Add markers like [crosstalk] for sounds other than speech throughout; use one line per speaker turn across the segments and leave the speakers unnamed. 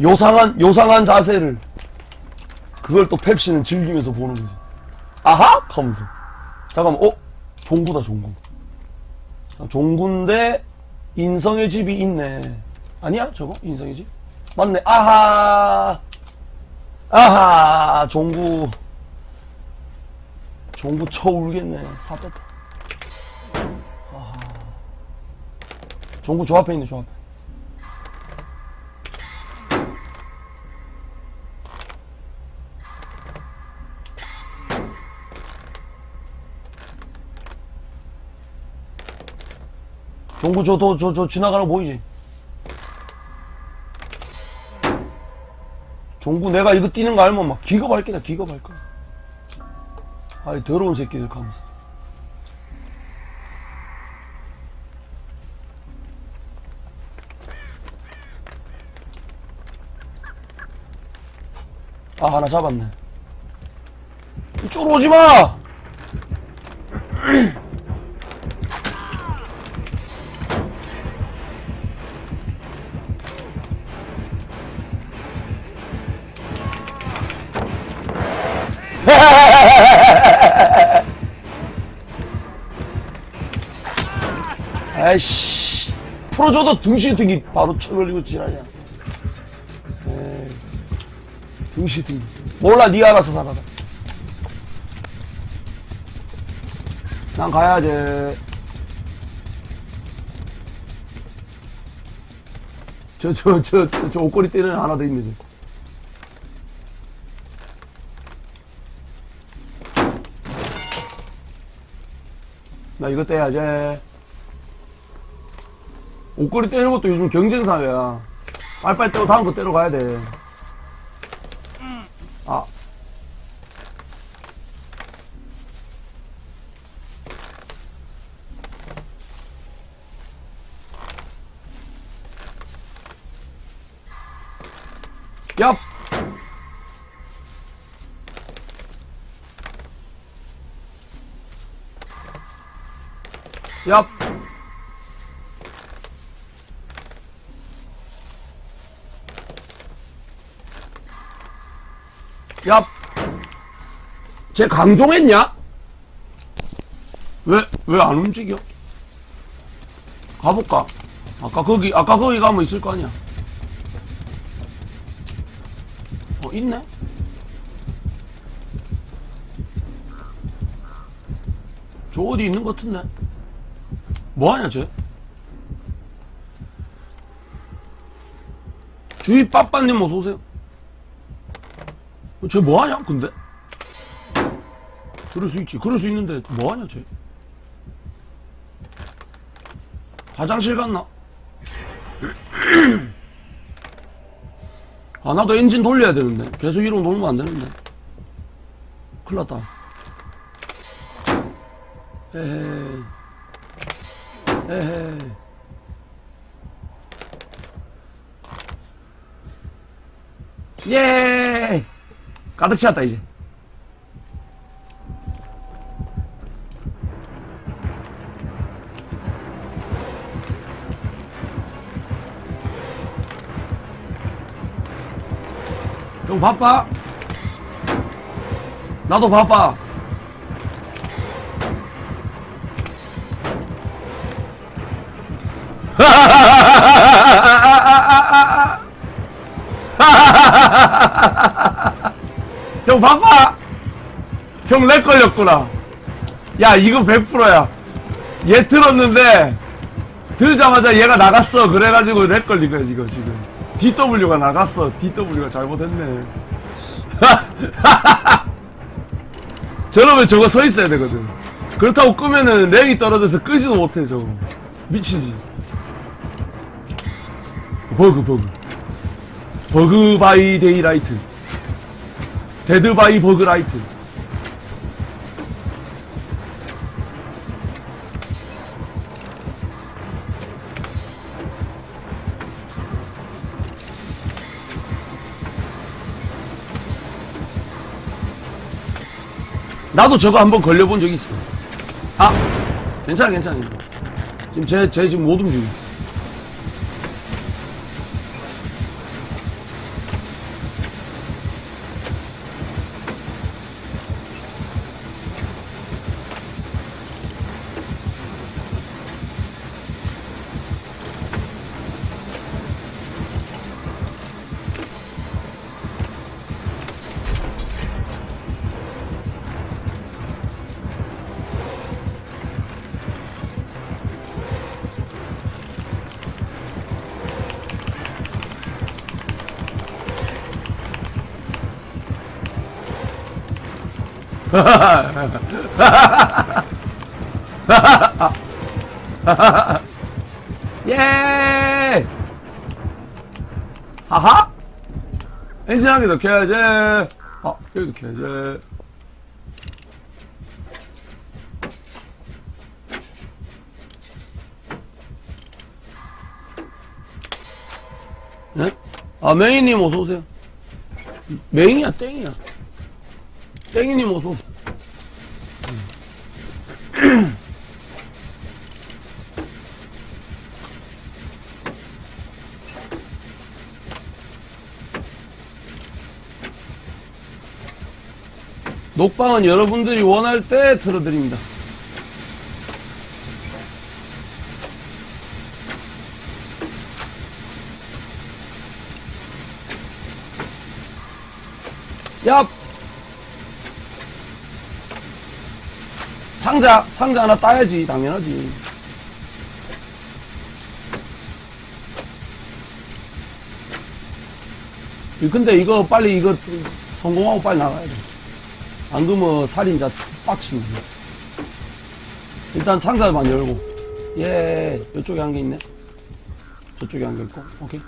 요상한 요상한 자세를 그걸 또 펩시는 즐기면서 보는 거지. 아하! 하면서. 잠깐만, 어? 종구다, 종구. 아, 종구인데, 인성의 집이 있네. 아니야? 저거? 인성의 집? 맞네. 아하! 아하! 종구. 종구 쳐 울겠네. 아하. 종구 조 앞에 있네, 조 앞에. 종구 저, 저, 저, 저 지나가는 거 보이지? 종구 내가 이거 뛰는 거 알면 막 기겁할 거다, 기겁할 거야. 아이, 더러운 새끼들 하면서. 아, 하나 잡았네. 이쪽으로 오지 마! [clears throat] [laughs] 아이씨. 풀어줘도 등신 등이 바로 쳐걸리고 지랄이야. 에이, 등신 등이. 몰라 니가 알아서 살아라 난 가야지 저 저 저 저 옷걸이 떼는 애 하나 더 있네 저. 나 이거 떼야지. 옷걸이 떼는 것도 요즘 경쟁사회야. 빨리빨리 떼고 다음 거 떼러 가야 돼. 아. 얍! 얍! 얍! 쟤 강종했냐? 왜, 왜 안 움직여? 가볼까? 아까 거기, 아까 거기 가면 있을 거 아니야? 어, 있네? 저 어디 있는 것 같은데? 뭐하냐, 쟤? 주위 빠빠님 어서오세요. 쟤 뭐하냐, 근데? 그럴 수 있지. 그럴 수 있는데, 뭐하냐, 쟤? 화장실 갔나? [clears throat] 아, 나도 엔진 돌려야 되는데. 계속 이러고 놀면 안 되는데. 큰일 났다. 에헤이. 에헤이. 예! 가득 채웠다, 이제. 형 바빠? 나도 바빠. [laughs] 형 바빠. 형 렉 걸렸구나. 야 이거 100%야. 얘 들었는데 들자마자 얘가 나갔어. 그래가지고 렉 걸린 거야 이거 지금. DW가 나갔어. DW가 잘못했네. [laughs] 저러면 저거 서 있어야 되거든. 그렇다고 끄면은 렉이 떨어져서 끄지도 못해 저거. 미치지. 버그 버그. 버그 바이 데이라이트. 데드 바이 버그 라이트. 나도 저거 한번 걸려본 적 있어. 아, 괜찮아, 괜찮아. 지금 쟤, 쟤 지금 못 움직여. [laughs] 예! 하하? 엔진 한개더 켜야지. 아, 여기도 켜야지. 네? 아, 메인님 어서오세요. 메인이야, 땡이야. 땡이님 어서 오세요. [clears throat] 녹방은 여러분들이 원할 때 틀어드립니다. 야! 상자, 상자 하나 따야지, 당연하지. 이- 근데 이거 빨리 이거 성공하고 빨리 나가야 돼. 안 그러면 살인자 빡치네. 일단 상자만 열고. 예, 이쪽에 한 개 있네. 저쪽에 한 개 있고. 오케이.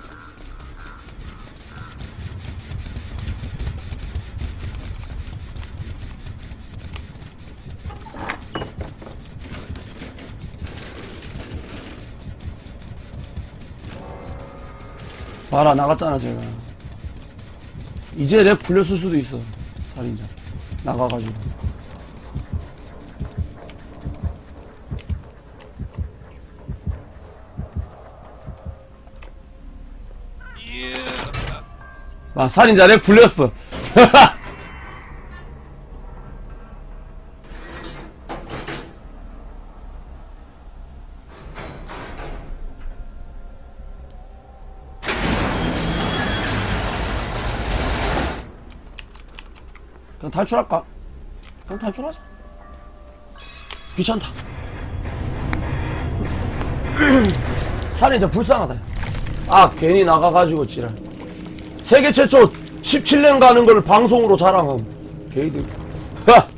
봐라, 나갔잖아, 제가. 이제 랩 풀렸을 수도 있어. 살인자. 나가가지고. 아, 살인자 랩 풀렸어. [laughs] 그냥 탈출할까? 그냥 탈출하자. 귀찮다. [clears throat] 살인자 불쌍하다. 아, 괜히 나가가지고 지랄. 세계 최초 17년 가는 걸 방송으로 자랑함. 하!